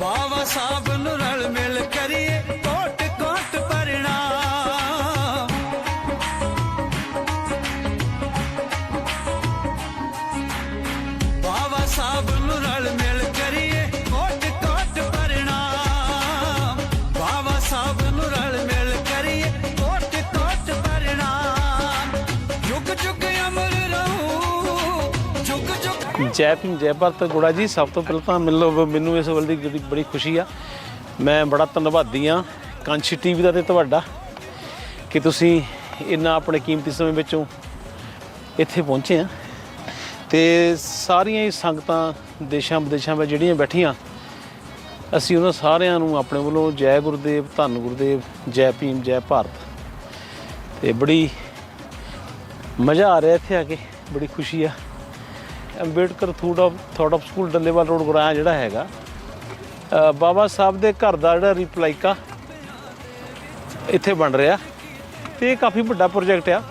ਬਾਵਾ ਸਾਹਿਬ ਨੂੰ ਰਲ ਮਿਲ ਕਰੀਏ। ਜੈ ਭੀਮ, ਜੈ ਭਾਰਤ ਗੁੜਾ ਜੀ, ਸਭ ਤੋਂ ਪਹਿਲਾਂ ਤਾਂ ਮਿਲੋ ਮੈਨੂੰ ਇਸ ਵੱਲ ਦੀ ਬੜੀ- ਬੜੀ ਖੁਸ਼ੀ ਆ। ਮੈਂ ਬੜਾ ਧੰਨਵਾਦੀ ਆ ਕਾਂਸ਼ੀ ਟੀਵੀ ਦਾ ਤੇ ਤੁਹਾਡਾ ਕਿ ਤੁਸੀਂ ਇੰਨਾ ਆਪਣੇ ਕੀਮਤੀ ਸਮੇਂ ਵਿੱਚੋਂ ਇੱਥੇ ਪਹੁੰਚੇ ਆ। ਤੇ ਸਾਰੀਆਂ ਹੀ ਸੰਗਤਾਂ ਦੇਸ਼ਾਂ ਵਿਦੇਸ਼ਾਂ ਵਿੱਚ ਜਿਹੜੀਆਂ ਬੈਠੀਆਂ, ਅਸੀਂ ਉਹਨਾਂ ਸਾਰਿਆਂ ਨੂੰ ਆਪਣੇ ਵੱਲੋਂ ਜੈ ਗੁਰਦੇਵ, ਧੰਨ ਗੁਰਦੇਵ, ਜੈ ਭੀਮ, ਜੈ ਭਾਰਤ। ਤੇ ਬੜੀ ਮਜ਼ਾ ਆ ਰਿਹਾ ਇੱਥੇ ਆ ਕੇ, ਬੜੀ ਖੁਸ਼ੀ ਆ। Ambedkar ਥੂਡ of thought of school Dallewal road Guraya ਜਿਹੜਾ ਹੈਗਾ। ਬਾਬਾ ਸਾਹਿਬ ਦੇ ਘਰ ਦਾ ਜਿਹੜਾ ਰਿਪਲਾਈਕਾ ਇੱਥੇ ਬਣ ਰਿਹਾ। ਤੇ ਇਹ ਕਾਫੀ ਵੱਡਾ ਪ੍ਰੋਜੈਕਟ ਆ।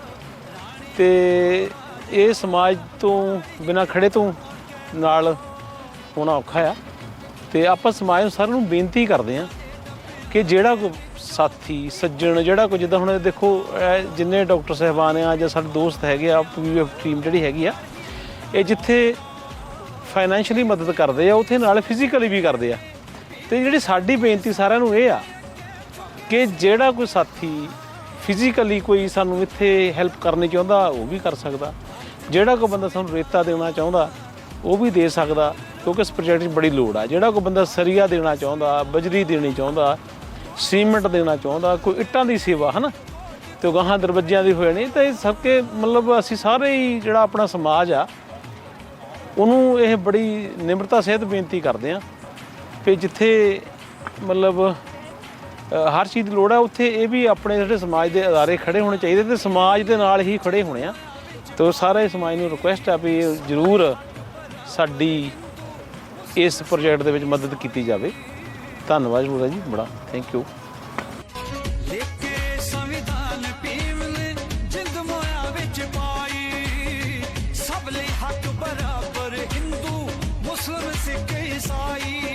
ਤੇ ਇਹ ਸਮਾਜ ਤੋਂ ਬਿਨਾ ਖੜੇ ਤੋਂ ਨਾਲ ਹੋਣਾ ਔਖਾ ਆ। ਤੇ ਆਪਾਂ ਸਮਾਜ ਨੂੰ ਸਾਰਿਆਂ ਨੂੰ ਬੇਨਤੀ ਕਰਦੇ ਆ ਕਿ ਜਿਹੜਾ ਕੋਈ ਸਾਥੀ, ਸੱਜਣ, ਜਿਹੜਾ ਕੋਈ ਜਿੱਦਾਂ ਹੁਣ ਦੇਖੋ, ਇਹ ਜਿੰਨੇ ਡਾਕਟਰ ਸਾਹਿਬਾਨ ਆ ਜਾਂ ਸਾਡੇ ਦੋਸਤ ਹੈਗੇ ਆ ਪੀਵੀਐਫ ਟੀਮ ਜਿਹੜੀ ਹੈਗੀ ਆ ਇਹ ਜਿੱਥੇ ਫਾਈਨੈਂਸ਼ੀਅਲੀ ਮਦਦ ਕਰਦੇ ਆ, ਉੱਥੇ ਨਾਲ ਫਿਜ਼ੀਕਲੀ ਵੀ ਕਰਦੇ ਆ। ਤੇ ਜਿਹੜੀ ਸਾਡੀ ਬੇਨਤੀ ਸਾਰਿਆਂ ਨੂੰ ਇਹ ਆ ਕਿ ਜਿਹੜਾ ਕੋਈ ਸਾਥੀ ਫਿਜ਼ੀਕਲੀ ਕੋਈ ਸਾਨੂੰ ਇੱਥੇ ਹੈਲਪ ਕਰਨੀ ਚਾਹੁੰਦਾ, ਉਹ ਵੀ ਕਰ ਸਕਦਾ। ਜਿਹੜਾ ਕੋਈ ਬੰਦਾ ਸਾਨੂੰ ਰੇਤਾ ਦੇਣਾ ਚਾਹੁੰਦਾ, ਉਹ ਵੀ ਦੇ ਸਕਦਾ, ਕਿਉਂਕਿ ਇਸ ਪ੍ਰੋਜੈਕਟ 'ਚ ਬੜੀ ਲੋੜ ਆ। ਜਿਹੜਾ ਕੋਈ ਬੰਦਾ ਸਰੀਆ ਦੇਣਾ ਚਾਹੁੰਦਾ, ਬਜਰੀ ਦੇਣੀ ਚਾਹੁੰਦਾ, ਸੀਮੈਂਟ ਦੇਣਾ ਚਾਹੁੰਦਾ, ਕੋਈ ਇੱਟਾਂ ਦੀ ਸੇਵਾ, ਹਨਾ? ਤੇ ਗਾਹਾਂ ਦਰਵਾਜ਼ਿਆਂ ਦੀ ਹੋਏ ਨਹੀਂ ਤਾਂ ਇਹ ਸਭ ਕੇ ਮਤਲਬ ਅਸੀਂ ਸਾਰੇ ਹੀ ਜਿਹੜਾ ਆਪਣਾ ਸਮਾਜ ਆ ਉਹਨੂੰ ਇਹ ਬੜੀ ਨਿਮਰਤਾ ਸਹਿਤ ਬੇਨਤੀ ਕਰਦੇ ਆ ਕਿ ਜਿੱਥੇ ਮਤਲਬ ਹਰ ਚੀਜ਼ ਦੀ ਲੋੜ ਹੈ, ਉੱਥੇ ਇਹ ਵੀ ਆਪਣੇ ਜਿਹੜੇ ਸਮਾਜ ਦੇ ਅਦਾਰੇ ਖੜੇ ਹੋਣੇ ਚਾਹੀਦੇ ਤੇ ਸਮਾਜ ਦੇ ਨਾਲ ਹੀ ਖੜੇ ਹੋਣੇ ਆ। ਤੇ ਸਾਰੇ ਸਮਾਜ ਨੂੰ ਰਿਕੁਐਸਟ ਆ ਵੀ ਜ਼ਰੂਰ ਸਾਡੀ ਇਸ ਪ੍ਰੋਜੈਕਟ ਦੇ ਵਿੱਚ ਮਦਦ ਕੀਤੀ ਜਾਵੇ। ਧੰਨਵਾਦ ਗੁਰੂ ਜੀ, ਬੜਾ thank you aklımı sikkeyi sahip